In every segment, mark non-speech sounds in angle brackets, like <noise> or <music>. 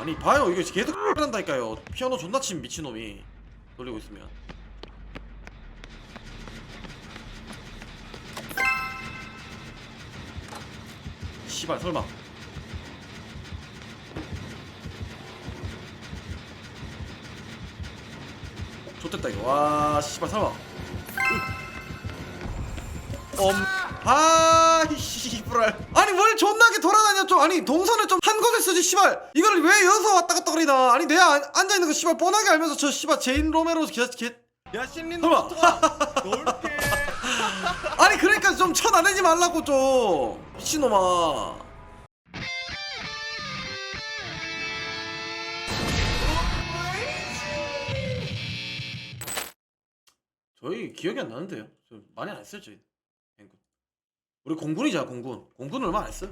아니 봐요. 이거 계속 <laughs> 한다니까요. 피아노 존나 친 미친놈이. 돌리고 있으면. 씨발 설마. 좋됐다 이거. 와 씨발 설마. 엄. 아, 씨발. 아니 뭘 존나게 돌아다녀 좀. 아니 동선을 좀 한 곳에 쓰지 씨발. 이걸 왜 여기서 왔다 갔다 거리나. 아니 내가 안- 앉아 있는 거 씨발 뻔하게 알면서 저 씨발 제인 로메로 개, 개. 야 신린 설마. <laughs> 넓게 아니 그러니까 좀 쳐나내지 말라고 좀. 미친놈아. 저희 기억이 안 나는데요. 저 많이 안 했어요 저희. 행군. 우리 공군이자 공군. 공군 얼마 안 했어요.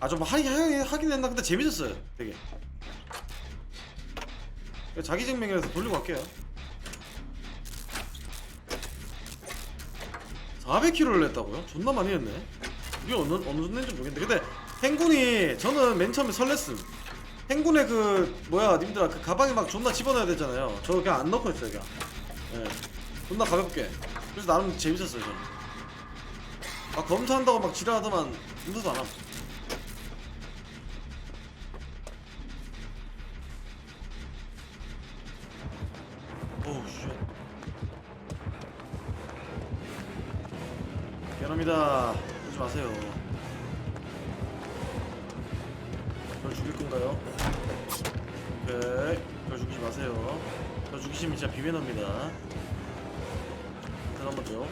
아좀 하긴 했나 근데 재밌었어요 되게. 자기 증명해서 돌리고 갈게요. 400km를 냈다고요? 존나 많이 했네. 이게 어느 어느 정도 낸지 모르겠는데 근데 행군이 저는 맨 처음에 설렜음. 행군의 그 뭐야 님들아 그 가방에 막 존나 집어넣어야 되잖아요. 저 그냥 안 넣고 했어요 그냥. 예. 존나 가볍게. 그래서 나름 재밌었어요 저는. 막 검사한다고 막 지랄하더만 검사도 안 함. 미안합니다. 오지 마세요. 절 죽일 건가요? 오케이. 절 죽이지 마세요. 절 죽이시면 진짜 비매너입니다. 한번 더.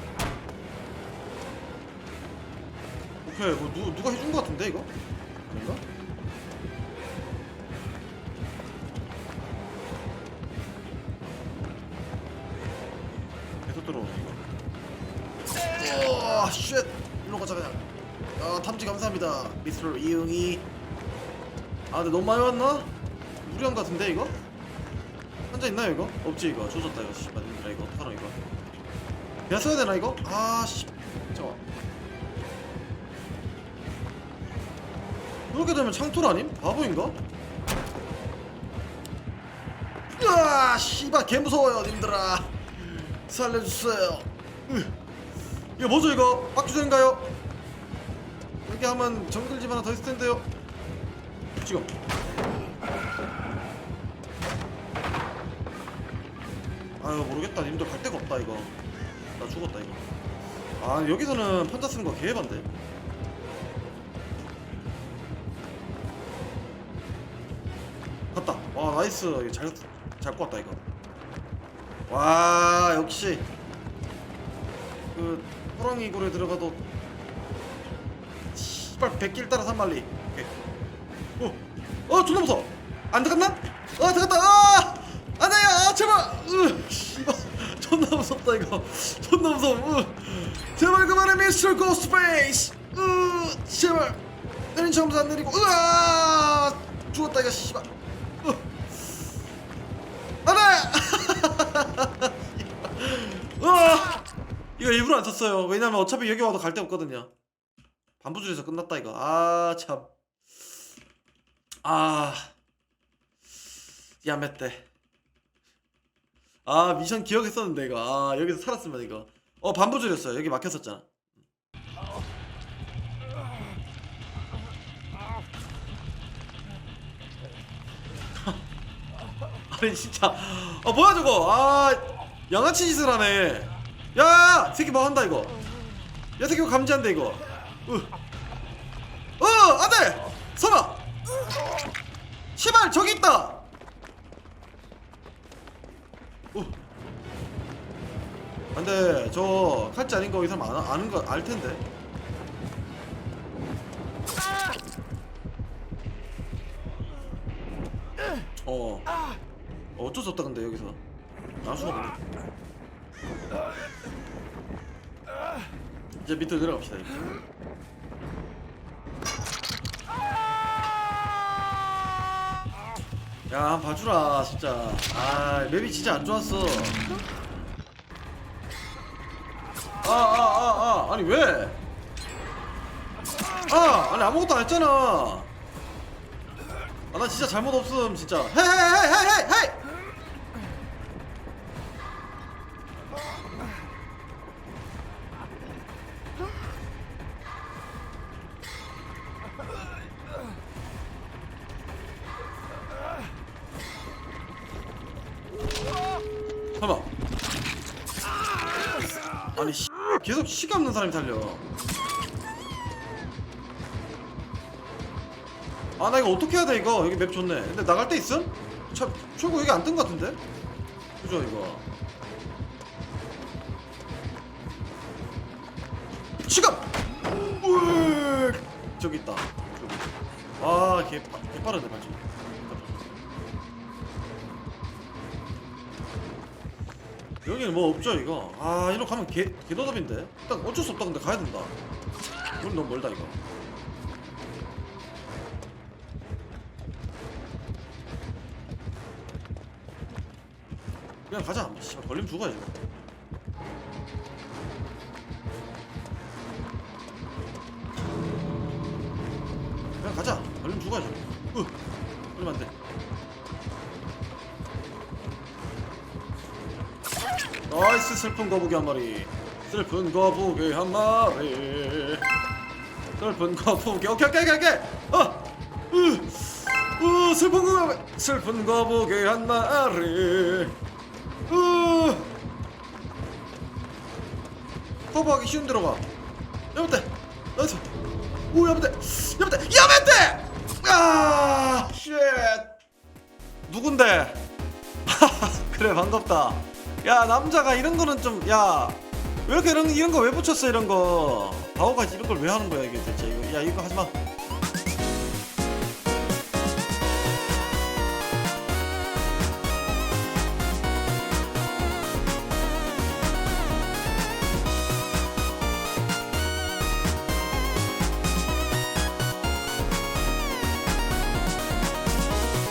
오케이. 뭐 누, 누가 해준 거 같은데 이거? 아닌가? 우와 쉣 일로 가자 그냥 아 탐지 감사합니다 미스터 이응이 아 근데 너무 많이 왔나? 무리한 것 같은데 이거? 한자 있나요 이거? 없지 이거 조졌다 이거 씨발 이거 어떡하나 이거 그냥 써야 되나 이거? 아 씨 잠깐만 그렇게 되면 창토 아님? 바보인가? 으아 씨발 개 무서워요 님들아 살려주세요 으. 이거 뭐죠 이거? 빡주전인가요? 이렇게 하면 정글 집 하나 더 있을 텐데요. 지금. 아유 모르겠다. 님들 갈 데가 없다 이거. 나 죽었다 이거. 아 여기서는 판자 쓰는 거 개해반데. 갔다. 와 나이스. 이거 잘, 잘 꼬았다 이거. 와 역시. 그 호랑이 골에 들어가도 씨발 백길 따라 산말리. 어, 어 존나 무서워. 안 들어갔나? 어 들어갔다. 아! 안돼요 아 제발! 으 씨발. <laughs> 존나 무섭다 이거. <laughs> 존나 무서워. 으. 제발 그만해 미스터 고스페이스. 으 제발. 내린 처음부터 안 내리고. 으아! 죽었다 이거 씨발. 으. 안돼 <laughs> 이거 일부러 안 쳤어요. 왜냐면 어차피 여기 와도 갈 데 없거든요. 반부줄에서 끝났다 이거. 아 참. 아. 야매때. 아 미션 기억했었는데 이거. 아 여기서 살았으면 이거. 어 반부줄이었어요. 여기 막혔었잖아. <laughs> 아니 진짜. 아 뭐야 저거. 아 양아치 짓을 하네. 야, 야, 새끼 뭐 한다 이거. 야, 새끼 뭐 감지한다 이거. 으. 어, 안돼. 설마. 시발 저기 있다. 어. 안돼, 저 칼지 아닌 거 이 사람 아, 아는 거 알 텐데. 어. 어, 어쩔 수 없다 근데 여기서 나올 수가 없네. 이제 밑으로 내려갑시다 이제. 야 봐주라 진짜. 아 맵이 진짜 안 좋았어. 아 아 아 아 아, 니 왜? 아 아니 아무것도 안 했잖아. 아 나 진짜 잘못 없음 진짜. 헤이 헤이 헤이 헤이 헤 잠깐만 아니 씨, 계속 시계 없는 사람이 달려. 아 나 이거 어떻게 해야 돼 이거? 여기 맵 좋네. 근데 나갈 때 있음? 참 최고 여기 안 뜬 것 같은데? 그죠 이거? 시간! 으 저기 있다. 저기. 아 개 개 빠르네 반지 여기는 뭐 없죠 이거? 아 이리로 가면 개 개도답인데. 일단 어쩔 수 없다 근데 가야 된다. 이건 너무 멀다 이거. 그냥 가자. 씨발 걸리면 죽어야지 그냥 가자. 걸리면 죽어야지 으 걸리면 안돼 나이스 슬픈 거북이 한 마리. 슬픈 거북이 한 마리. 슬픈 거북이. 오케이 오케이 오케이 어. 으, 으 슬픈 거 슬픈 거북이 한 마리. 으. 커버하기 쉬운 데로 가. 야못돼 나이스. 오 야못돼 야못돼 야못돼 아쉣. 누군데? <laughs> 그래 반갑다 야 남자가 이런 거는 좀 야 왜 이렇게 이런 이런 거 왜 붙였어 이런 거? 바보가 이런 걸 왜 하는 거야 이게 대체? 이거 야 이거 하지 마